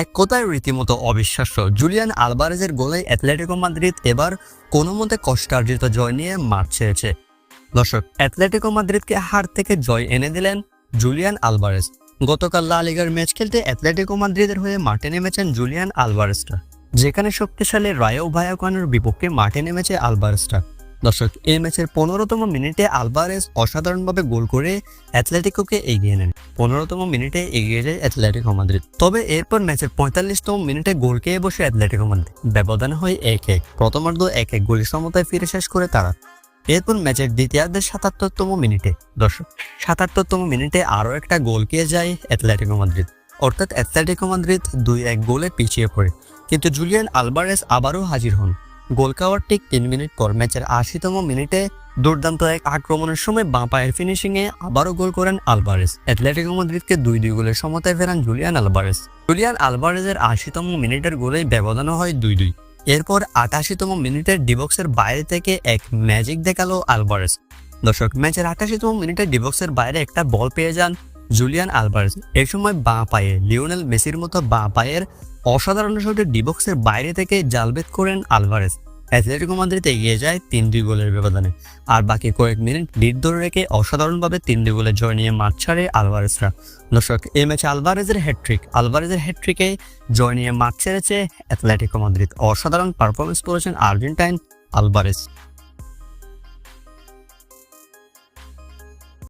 এক কথায় রীতিমতো অবিশ্বাস্য। জুলিয়ান আলবারেজের গোলে অ্যাথলেটিকো মাদ্রিদ এবার কোনো মতে কষ্টার্জিত জয় নিয়ে মাঠ ছেড়েছে। দর্শক, অ্যাথলেটিকো মাদ্রিদকে হার থেকে জয় এনে দিলেন জুলিয়ান আলবারেজ। গতকাল লা লিগার ম্যাচ খেলতে অ্যাথলেটিকো মাদ্রিদের হয়ে মাঠে নেমেছেন জুলিয়ান আলবারেজটা। যেখানে শক্তিশালী রায়ো ভায়াকানের বিপক্ষে মাঠে নেমেছে আলবারেজটা। দর্শক, এই ম্যাচের পনেরোতম মিনিটে আলবারেজ অসাধারণভাবে গোল করে অ্যাথলেটিকোকে এগিয়ে নেন। পনেরোতম মিনিটে এগিয়ে যায় অ্যাথলেটিকো মাদ্রিদ। তবে এরপর ম্যাচের পঁয়তাল্লিশতম মিনিটে গোল খেয়ে বসে অ্যাথলেটিকো মাদ্রিদ। ব্যবধান হয় এক এক, প্রথমার্ধ এক এক, গোলের সমতায় ফিরে শেষ করে তারা। এরপর ম্যাচের দ্বিতীয়ার্ধের সাতাত্তরতম মিনিটে, দর্শক, সাতাত্তরতম মিনিটে আরও একটা গোল খেয়ে যায় অ্যাথলেটিকো মাদ্রিদ। অর্থাৎ অ্যাথলেটিকো মাদ্রিদ দুই এক গোলে পিছিয়ে পড়ে। কিন্তু জুলিয়ান আলবারেস আবারও হাজির হন। গোল খাওয়ার ঠিক তিন মিনিট পর ম্যাচের আশিতম মিনিটে দুর্দান্ত এক আক্রমণের সময় বাঁ পায়ের ফিনিশিংয়ে আবারও গোল করেন আলবারেস। অ্যাথলেটিকো মাদ্রিদকে দুই দুই গোলের সমতায় ফেরান জুলিয়ান আলবারেস। জুলিয়ান আলবারেজের আশিতম মিনিটের গোলেই ব্যবধানও হয় দুই দুই। এরপর আটাশিতম মিনিটের ডিবক্সের বাইরে থেকে এক ম্যাজিক দেখাল আলবারেস। দর্শক, ম্যাচের আটাশিতম মিনিটে ডিবক্সের বাইরে একটা বল পেয়ে যান জুলিয়ান আলবারেস। এই সময় বাঁ পায়ে লিওনেল মেসির মতো বাঁ পায়ের অসাধারণ শটে ডিবক্সের বাইরে থেকে জালবেদ করেন আলভারেস অ্যাথলেটিকো মাদ্রিদ এগিয়ে যায় তিন দুই গোলের ব্যবধানে। আর বাকি কয়েক মিনিট ভিড় ধরে রেখে অসাধারণভাবে তিন দুই গোলের জয় নিয়ে মাঠ ছাড়ে আলভারেজরা। দর্শক এই ম্যাচে আলভারেজের হ্যাট্রিক আলভারেজের হ্যাট্রিকে জয় নিয়ে মাঠ ছেড়েছে অ্যাথলেটিকো মাদ্রিদ। অসাধারণ পারফরমেন্স করেছেন আর্জেন্টাইন আলভারেস